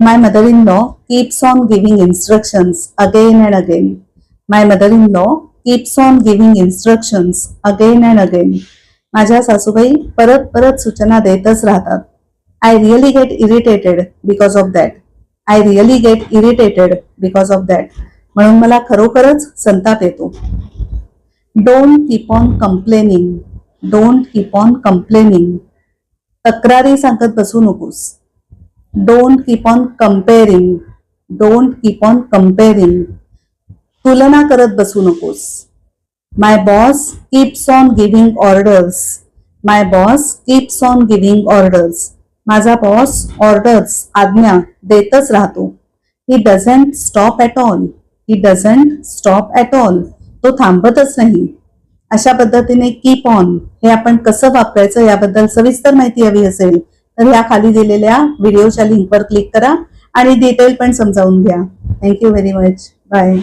My mother in law keeps on giving instructions again and again. My mother in law keeps on giving instructions again and again. माझ्या सासूबाई परत परत सूचना देतच राहतात. I really get irritated because of that I really get irritated because of that म्हणून मला खरोखरच संताप येतो. Don't keep on complaining don't keep on complaining तक्रारी सांगत बसू नकोस. Don't keep on comparing don't keep on comparing तुलना करत बसू नकोस. My boss keeps on giving orders my boss keeps on giving orders माझा बॉस ऑर्डर्स आज्ञा देतच राहतो. He doesn't stop at all he doesn't stop at all तो थांबतच नाही. अशा पद्धतीने कीप ऑन हे आपण कसं वापरायचं याबद्दल सविस्तर माहिती हवी असेल. तर या खाली दिलेल्या व्हिडिओच्या लिंकवर क्लिक करा आणि डिटेल पण समजावून घ्या. Thank you very much bye